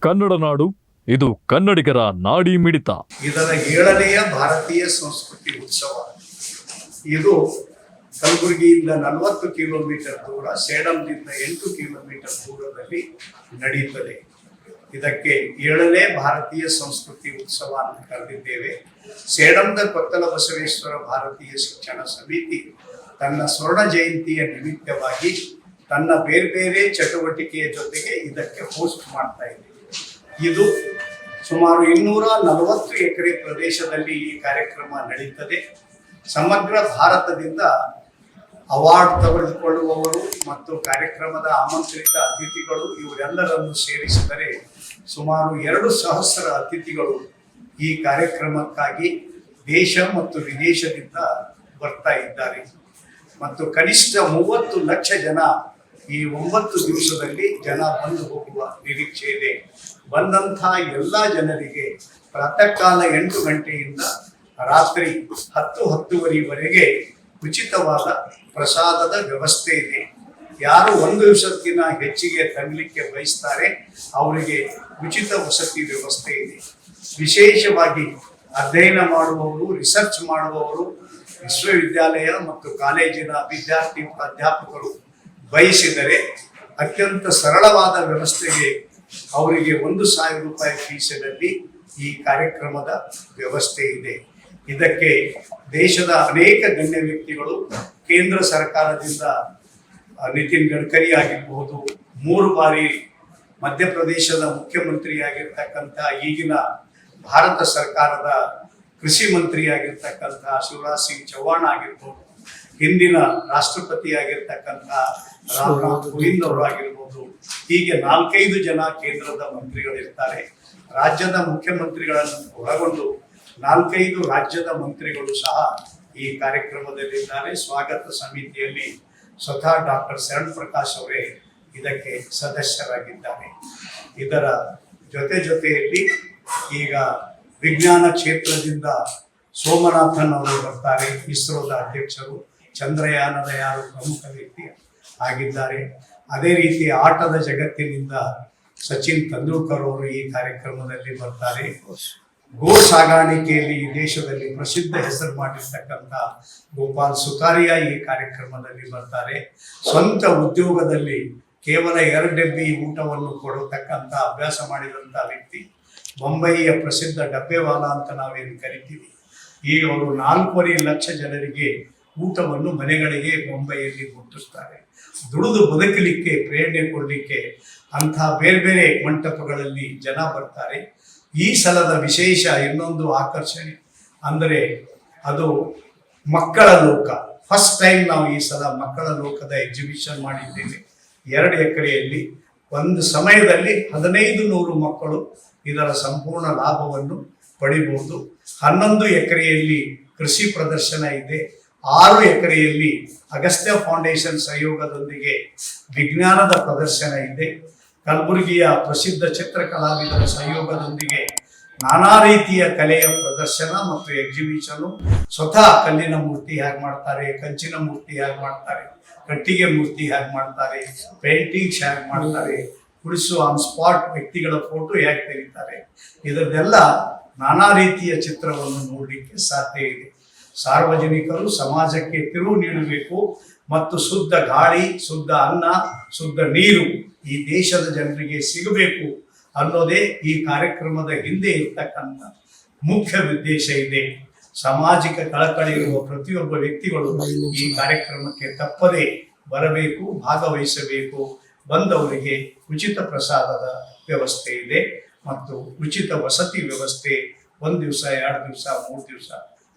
ಕನ್ನಡ ನಾಡು, ಇದು ಕನ್ನಡಿಗರ ನಾಡಿ ಮಿಡಿತ. ಇದರ ಏಳನೆಯ ಭಾರತೀಯ ಸಂಸ್ಕೃತಿ ಉತ್ಸವ. ಇದು ಕಲಬುರಗಿಯಿಂದ ನಲವತ್ತು ಕಿಲೋಮೀಟರ್ ದೂರ, ಸೇಡಂದಿಂದ ಎಂಟು ಕಿಲೋಮೀಟರ್ ದೂರದಲ್ಲಿ ನಡೆಯುತ್ತದೆ. ಇದಕ್ಕೆ ಏಳನೇ ಭಾರತೀಯ ಸಂಸ್ಕೃತಿ ಉತ್ಸವ ಅಂತ ಕರೆದಿದ್ದೇವೆ. ಸೇಡಂದ ಕೊತ್ತಲ ಬಸವೇಶ್ವರ ಭಾರತೀಯ ಶಿಕ್ಷಣ ಸಮಿತಿ ತನ್ನ ಸ್ವರ್ಣ ಜಯಂತಿಯ ನಿಮಿತ್ತವಾಗಿ ತನ್ನ ಬೇರೆ ಬೇರೆ ಚಟುವಟಿಕೆಯ ಜೊತೆಗೆ ಇದಕ್ಕೆ ಹೋಸ್ಟ್ ಮಾಡ್ತಾ ಇದೆ. ಇದು ಸುಮಾರು ಇನ್ನೂರ ನಲವತ್ತು ಎಕರೆ ಪ್ರದೇಶದಲ್ಲಿ ಈ ಕಾರ್ಯಕ್ರಮ ನಡೀತದೆ. ಸಮಗ್ರ ಭಾರತದಿಂದ ಅವಾರ್ಡ್ ತೆಗೆದುಕೊಳ್ಳುವವರು ಮತ್ತು ಕಾರ್ಯಕ್ರಮದ ಆಮಂತ್ರಿತ ಅತಿಥಿಗಳು ಇವರೆಲ್ಲರನ್ನು ಸೇರಿಸಿದರೆ ಸುಮಾರು ಎರಡು ಸಹಸ್ರ ಅತಿಥಿಗಳು ಈ ಕಾರ್ಯಕ್ರಮಕ್ಕಾಗಿ ದೇಶ ಮತ್ತು ವಿದೇಶದಿಂದ ಬರ್ತಾ ಇದ್ದಾರೆ. ಮತ್ತು ಕನಿಷ್ಠ ಮೂವತ್ತು ಲಕ್ಷ ಜನ ಈ ಒಂಬತ್ತು ದಿವಸದಲ್ಲಿ ಜನ ಬಂದು ಹೋಗುವ ನಿರೀಕ್ಷೆ ಇದೆ ಬಂದಂತಹ ಎಲ್ಲ ಜನರಿಗೆ ಪ್ರಾತಃ ಕಾಲ ಎಂಟು ಗಂಟೆಯಿಂದ ರಾತ್ರಿ ಹತ್ತು ಹತ್ತುವರೆವರೆಗೆ ಉಚಿತವಾದ ಪ್ರಸಾದದ ವ್ಯವಸ್ಥೆ ಇದೆ. ಯಾರು ಒಂದು ದಿವಸಕ್ಕಿಂತ ಹೆಚ್ಚಿಗೆ ತರಲಿಕ್ಕೆ ಬಯಸ್ತಾರೆ, ಅವರಿಗೆ ಉಚಿತ ವಸತಿ ವ್ಯವಸ್ಥೆ ಇದೆ. ವಿಶೇಷವಾಗಿ ಅಧ್ಯಯನ ಮಾಡುವವರು ರಿಸರ್ಚ್ ಮಾಡುವವರು, ವಿಶ್ವವಿದ್ಯಾಲಯ ಮತ್ತು ಕಾಲೇಜಿನ ವಿದ್ಯಾರ್ಥಿ ಪ್ರಾಧ್ಯಾಪಕರು ಬಯಸಿದರೆ ಅತ್ಯಂತ ಸರಳವಾದ ವ್ಯವಸ್ಥೆಗೆ ಅವರಿಗೆ ಒಂದು ಸಾವಿರ ರೂಪಾಯಿ ಫೀಸಿನಲ್ಲಿ ಈ ಕಾರ್ಯಕ್ರಮದ ವ್ಯವಸ್ಥೆ ಇದೆ. ಇದಕ್ಕೆ ದೇಶದ ಅನೇಕ ಗಣ್ಯ ವ್ಯಕ್ತಿಗಳು, ಕೇಂದ್ರ ಸರ್ಕಾರದಿಂದ ನಿತಿನ್ ಗಡ್ಕರಿ ಆಗಿರಬಹುದು ಮೂರು ಬಾರಿ ಮಧ್ಯಪ್ರದೇಶದ ಮುಖ್ಯಮಂತ್ರಿಯಾಗಿರ್ತಕ್ಕಂಥ, ಈಗಿನ ಭಾರತ ಸರ್ಕಾರದ ಕೃಷಿ ಮಂತ್ರಿಯಾಗಿರ್ತಕ್ಕಂಥ ಶಿವರಾಜ್ ಸಿಂಗ್ ಚೌಹಾಣ್ ಆಗಿರ್ಬೋದು ಹಿಂದಿನ ರಾಷ್ಟ್ರಪತಿಯಾಗಿರ್ತಕ್ಕಂಥ ರಾಮನಾಥ್ ಕೋವಿಂದ್ ಅವರು ಆಗಿರ್ಬೋದು, ಹೀಗೆ ನಾಲ್ಕೈದು ಜನ ಕೇಂದ್ರದ ಮಂತ್ರಿಗಳಿರ್ತಾರೆ. ರಾಜ್ಯದ ಮುಖ್ಯಮಂತ್ರಿಗಳನ್ನು ಒಳಗೊಂಡು ನಾಲ್ಕೈದು ರಾಜ್ಯದ ಮಂತ್ರಿಗಳು ಸಹ ಈ ಕಾರ್ಯಕ್ರಮದಲ್ಲಿದ್ದಾರೆ. ಸ್ವಾಗತ ಸಮಿತಿಯಲ್ಲಿ ಸ್ವತಃ ಡಾಕ್ಟರ್ ಶರಣ್ ಪ್ರಕಾಶ್ ಅವರೇ ಇದಕ್ಕೆ ಸದಸ್ಯರಾಗಿದ್ದಾರೆ. ಇದರ ಜೊತೆ ಜೊತೆಯಲ್ಲಿ ಈಗ ವಿಜ್ಞಾನ ಕ್ಷೇತ್ರದಿಂದ ಸೋಮನಾಥನ್ ಅವರು ಬರ್ತಾರೆ, ಇಸ್ರೋದ ಅಧ್ಯಕ್ಷರು. ಚಂದ್ರಯಾನದ ಯಾರು ಪ್ರಮುಖ ವ್ಯಕ್ತಿ ಆಗಿದ್ದಾರೆ. ಅದೇ ರೀತಿ ಆಟದ ಜಗತ್ತಿನಿಂದ ಸಚಿನ್ ತೆಂಡೂಲ್ಕರ್ ಅವರು ಈ ಕಾರ್ಯಕ್ರಮದಲ್ಲಿ ಬರ್ತಾರೆ. ಗೋ ಸಾಗಾಣಿಕೆಯಲ್ಲಿ ಈ ದೇಶದಲ್ಲಿ ಪ್ರಸಿದ್ಧ ಹೆಸರು ಮಾಡಿರ್ತಕ್ಕಂಥ ಗೋಪಾಲ್ ಸುತಾರಿಯಾ ಈ ಕಾರ್ಯಕ್ರಮದಲ್ಲಿ ಬರ್ತಾರೆ. ಸ್ವಂತ ಉದ್ಯೋಗದಲ್ಲಿ ಕೇವಲ ಎರಡು ಡಬ್ಬಿ ಊಟವನ್ನು ಕೊಡತಕ್ಕಂಥ ಅಭ್ಯಾಸ ಮಾಡಿದಂಥ ವ್ಯಕ್ತಿ ಬೊಂಬೈಯ ಪ್ರಸಿದ್ಧ ಡಬ್ಬೆವಾಲ ಅಂತ ನಾವೇನು ಕರಿತೀವಿ? ಈ ಅವರು ನಾಲ್ಕೂವರೆ ಲಕ್ಷ ಜನರಿಗೆ ಊಟವನ್ನು ಮನೆಗಳಿಗೆ ಮುಂಬೈಯಲ್ಲಿ ಮುಟ್ಟಿಸ್ತಾರೆ ದುಡಿದು ಬದುಕಲಿಕ್ಕೆ, ಪ್ರೇರಣೆ ಕೊಡಲಿಕ್ಕೆ ಅಂಥ ಬೇರೆ ಬೇರೆ ಮಂಟಪಗಳಲ್ಲಿ ಜನ ಬರ್ತಾರೆ. ಈ ಸಲದ ವಿಶೇಷ ಇನ್ನೊಂದು ಆಕರ್ಷಣೆ ಅಂದರೆ ಅದು ಮಕ್ಕಳ ಲೋಕ. ಫಸ್ಟ್ ಟೈಮ್ ನಾವು ಈ ಸಲ ಮಕ್ಕಳ ಲೋಕದ ಎಕ್ಸಿಬಿಷನ್ ಮಾಡಿದ್ದೇವೆ. ಎರಡು ಎಕರೆಯಲ್ಲಿ ಒಂದು ಸಮಯದಲ್ಲಿ ಹದಿನೈದು ನೂರು ಮಕ್ಕಳು ಇದರ ಸಂಪೂರ್ಣ ಲಾಭವನ್ನು ಪಡಿಬಹುದು. ಹನ್ನೊಂದು ಎಕರೆಯಲ್ಲಿ ಕೃಷಿ ಪ್ರದರ್ಶನ ಇದೆ. ಆರು ಎಕರೆಯಲ್ಲಿ ಅಗಸ್ತ್ಯ ಫೌಂಡೇಶನ್ ಸಹಯೋಗದೊಂದಿಗೆ ವಿಜ್ಞಾನದ ಪ್ರದರ್ಶನ ಇದೆ. ಕಲಬುರಗಿಯ ಪ್ರಸಿದ್ಧ ಚಿತ್ರಕಲಾವಿದರ ಸಹಯೋಗದೊಂದಿಗೆ ನಾನಾ ರೀತಿಯ ಕಲೆಯ ಪ್ರದರ್ಶನ ಮತ್ತು ಎಕ್ಸಿಬಿಷನ್ ಸ್ವತಃ ಕಲ್ಲಿನ ಮೂರ್ತಿ ಹೇಗೆ ಮಾಡ್ತಾರೆ, ಕಂಚಿನ ಮೂರ್ತಿ ಹೇಗೆ ಮಾಡ್ತಾರೆ, ಕಟ್ಟಿಗೆ ಮೂರ್ತಿ ಹೇಗೆ ಮಾಡ್ತಾರೆ ಪೇಂಟಿಂಗ್ಸ್ ಹೇಗೆ ಮಾಡ್ತಾರೆ ಕುಡಿಸು ಆನ್ ಸ್ಪಾಟ್ ವ್ಯಕ್ತಿಗಳ ಫೋಟೋ ಹೇಗೆ ತೆಗಿತಾರೆ ಇದರದೆಲ್ಲ ನಾನಾ ರೀತಿಯ ಚಿತ್ರವನ್ನು ನೋಡಲಿಕ್ಕೆ ಸಾಧ್ಯ ಇದೆ. ಸಾರ್ವಜನಿಕರು ಸಮಾಜಕ್ಕೆ ತಿರುವು ನೀಡಬೇಕು ಮತ್ತು ಶುದ್ಧ ಗಾಳಿ, ಶುದ್ಧ ಅನ್ನ, ಶುದ್ಧ ನೀರು ಈ ದೇಶದ ಜನರಿಗೆ ಸಿಗಬೇಕು ಅನ್ನೋದೇ ಈ ಕಾರ್ಯಕ್ರಮದ ಹಿಂದೆ ಇರ್ತಕ್ಕಂಥ ಮುಖ್ಯ ಉದ್ದೇಶ ಇದೆ. ಸಾಮಾಜಿಕ ಕಳಕಳಿ ಇರುವ ಪ್ರತಿಯೊಬ್ಬ ವ್ಯಕ್ತಿಗಳು ಈ ಕಾರ್ಯಕ್ರಮಕ್ಕೆ ತಪ್ಪದೇ ಬರಬೇಕು, ಭಾಗವಹಿಸಬೇಕು. ಬಂದವರಿಗೆ ಉಚಿತ ಪ್ರಸಾದದ ವ್ಯವಸ್ಥೆ ಇದೆ ಮತ್ತು ಉಚಿತ ವಸತಿ ವ್ಯವಸ್ಥೆ ಒಂದು ದಿವಸ, ಎರಡು ದಿವಸ, ಮೂರು ದಿವಸ